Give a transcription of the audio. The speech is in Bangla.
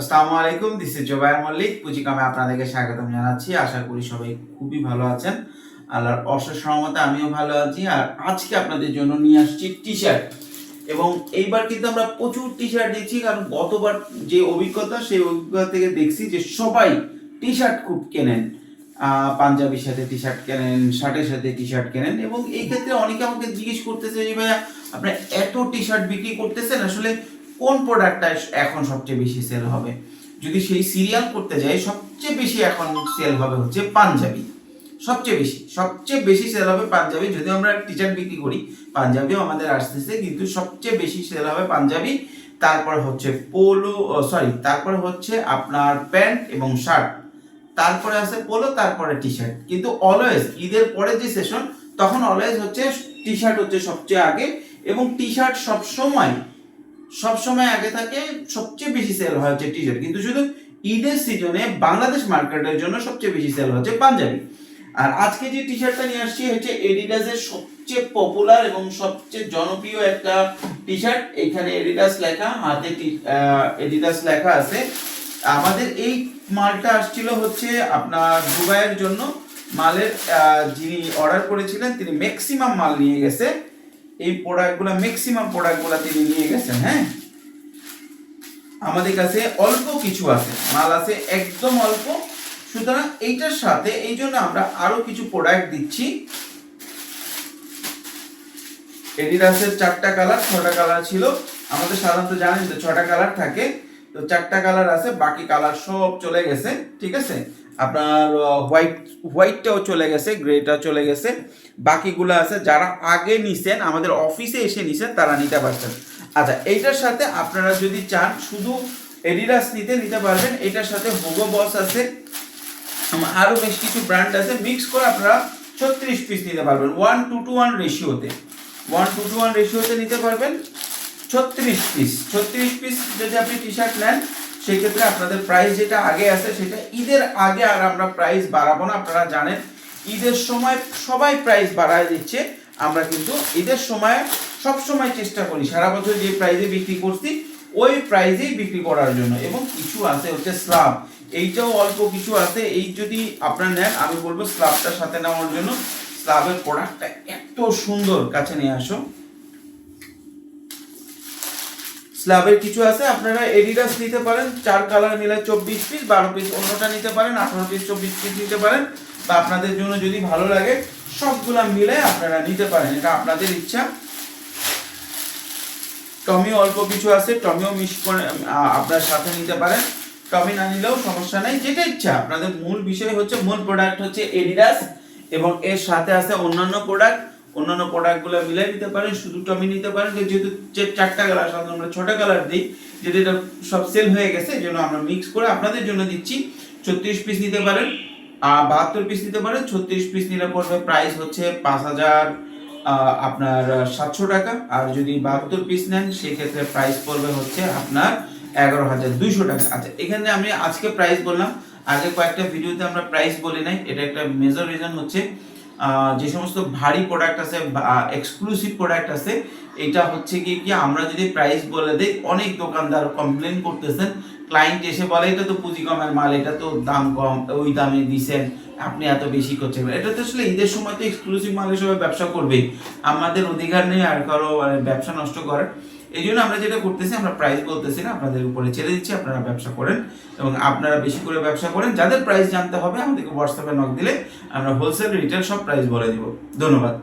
আসসালামু আলাইকুম দিস ইজ জোবায়ের মল্লিক পুঁজিকামে আপনাদেরকে স্বাগতম জানাচ্ছি। আশা করি সবাই খুবই ভালো আছেন। আল্লাহর অশেষ সহমতে আমিও ভালো আছি। আর আজকে আপনাদের জন্য নিয়ে আসছি টি শার্ট এবং এইবার কিন্তু আমরা প্রচুর টি শার্ট দিচ্ছি কারণ গতবার যে অভিজ্ঞতা, সেই অভিজ্ঞতা থেকে দেখছি যে সবাই টি শার্ট খুব কেনেন। পাঞ্জাবির সাথে টি শার্ট কেনেন, শার্টের সাথে টি শার্ট কেনেন। এবং এই ক্ষেত্রে অনেকে আমাকে জিজ্ঞেস করতেছে যে, ভাইয়া আপনি এত টি শার্ট বিক্রি করতেছেন? আসলে কোন প্রোডাক্টটা এখন সবচেয়ে বেশি সেল হবে? যদি সেই সিরিয়াল করতে যাই, সবচেয়ে বেশি এখন সেল হবে হচ্ছে পাঞ্জাবি। সবচেয়ে বেশি সবচেয়ে বেশি সেল হবে পাঞ্জাবি। যদি আমরা টি শার্ট বিক্রি করি, পাঞ্জাবিও আমাদের আসতেছে, কিন্তু সবচেয়ে বেশি সেল হবে পাঞ্জাবি। তারপর হচ্ছে পোলো সরি তারপরে হচ্ছে আপনার প্যান্ট এবং শার্ট। তারপরে আছে পোলো তারপরে টি শার্ট কিন্তু অলওয়েজ ঈদের পরে যে সেশন তখন অলওয়েজ হচ্ছে টি শার্ট হচ্ছে সবচেয়ে আগে এবং টি শার্ট সবসময় সবসময় আগে থাকে সবচেয়ে বেশি সেল হয় হচ্ছে টি শার্ট কিন্তু শুধু ঈদের সিজনে বাংলাদেশ মার্কেটের জন্য সবচেয়ে বেশি সেল হচ্ছে পাঞ্জাবি। আর আজকে যে টি শার্টটা নিয়ে আসছি, হচ্ছে এডিডাসের সবচেয়ে পপুলার এবং সবচেয়ে জনপ্রিয় একটা টি শার্ট এখানে এডিডাস লেখা, হাতে এডিডাস লেখা আছে। আমাদের এই মালটা আসছিল হচ্ছে আপনার দুবাইয়ের জন্য। মালের যিনি অর্ডার করেছিলেন, তিনি ম্যাক্সিমাম মাল নিয়ে গেছে। এই প্রোডাক্টগুলো ম্যাক্সিমাম প্রোডাক্টগুলো তিনি নিয়ে গেছেন হ্যাঁ? আমাদের কাছে অল্প কিছু আছে, মাল আছে একদম অল্প। সুতরাং এইটার সাথে এই জন্য আমরা আরও কিছু প্রোডাক্ট দিচ্ছি। এডিডাসের চারটা কালার ছটা কালার ছিল। আমাদের সাধারণত জানেন যে ছটা কালার থাকে। তো চারটা কালার আছে, বাকি কালার সব চলে গেছে, ঠিক আছে? আপনার হোয়াইট হোয়াইটটাও চলে গেছে গ্রেটা চলে গেছে। বাকিগুলো আছে, যারা আগে নিছেন, আমাদের অফিসে এসে নিছেন, তারা নিতে পারছেন। আচ্ছা এইটার সাথে আপনারা যদি চান, শুধু এডিডাস নিতে নিতে পারবেন। এটার সাথে হোগো বস আছে আরও বেশ কিছু ব্র্যান্ড আছে। মিক্স করে আপনারা ছত্রিশ পিস নিতে পারবেন। ওয়ান টু টু ওয়ান রেশিওতে ওয়ান টু টু ওয়ান রেশিওতে নিতে পারবেন। ছত্রিশ পিস ছত্রিশ পিস যদি আপনি টি শার্ট নেন সেই ক্ষেত্রে আপনাদের প্রাইস যেটা আগে আছে, সেটা ঈদের আগে আর আমরা প্রাইস বাড়াবো না, আপনারা জানেন। ঈদের সময় সবাই প্রাইস বাড়ায় দিচ্ছে। আমরা কিন্তু ঈদের সময় সব সময় চেষ্টা করি, সারা বছর যে প্রাইসে বিক্রি করছি, ওই প্রাইসেই বিক্রি করার জন্য। এবং কিছু আছে হচ্ছে স্লাব এইটাও অল্প কিছু আছে। এই যদি আপনারা নেন, আমি বলব স্লাবটার সাথে নেওয়ার জন্য স্লাবের প্রোডাক্টটা এত সুন্দর, কাছে নিয়ে আসো। স্ল্যাবের কিছু আছে, আপনারা এডিডাস নিতে পারেন, চার কালার মিলে চব্বিশ পিস বারো পিস অন্যটা নিতে পারেন, আঠারো পিস চব্বিশ পিস নিতে পারেন। বা আপনাদের জন্য যদি ভালো লাগে, সবগুলা মিলে আপনারা নিতে পারেন, এটা আপনাদের ইচ্ছা। টমি অল্প কিছু আছে, টমিও মিস করে আপনার সাথে নিতে পারেন। টমি না নিলেও সমস্যা নেই, যেটা ইচ্ছা। আপনাদের মূল বিষয় হচ্ছে, মূল প্রোডাক্ট হচ্ছে এডিডাস এবং এর সাথে আছে অন্যান্য প্রোডাক্ট অন্যান্য প্রোডাক্টগুলো মিলাই নিতে পারেন, শুধু টমি নিতে পারেন যেহেতু চারটা কালার সাধারণত আমরা ছটা কালার দিই যেটা এটা সব সেল হয়ে গেছে জন্য আমরা মিক্স করে আপনাদের জন্য দিচ্ছি। ছত্রিশ পিস নিতে পারেন আর বাহাত্তর পিস নিতে পারেন, ছত্রিশ পিস নিলে পড়বে প্রাইস হচ্ছে পাঁচ হাজার আপনার সাতশো টাকা, আর যদি বাহাত্তর পিস নেন, সেক্ষেত্রে প্রাইস পড়বে হচ্ছে আপনার এগারো হাজার দুইশো টাকা। আচ্ছা এখানে আমি আজকে প্রাইস বললাম, আগে কয়েকটা ভিডিওতে আমরা প্রাইস বলি নাই, এটা একটা মেজর রিজন হচ্ছে যে সমস্ত ভারী প্রোডাক্ট আছে এক্সক্লুসিভ প্রোডাক্ট আছে, এটা হচ্ছে কি কি, আমরা যদি প্রাইস বলে দেই, অনেক দোকানদার কমপ্লেন করতেছেন ক্লায়েন্ট এসে বলে, এটা তো পুঁজি কমের মাল, এটা তো দাম কম, ওই দামে দিছেন, আপনি এত বেশি করছেন। এটা তো আসলে ঈদের সময় তো এক্সক্লুসিভ মালের সবাই ব্যবসা করবেই। আমাদের অধিকার নেই আর কারও মানে ব্যবসা নষ্ট করার। এই জন্য আমরা যেটা করতেছি, আমরা প্রাইস বলতেছি না, আপনাদের উপরে ছেড়ে দিচ্ছি, আপনারা ব্যবসা করেন এবং আপনারা বেশি করে ব্যবসা করেন। যাদের প্রাইস জানতে হবে, আমাদেরকে হোয়াটসঅ্যাপে নক দিলে আমরা হোলসেল রিটেল সব প্রাইস বলে দিব। ধন্যবাদ।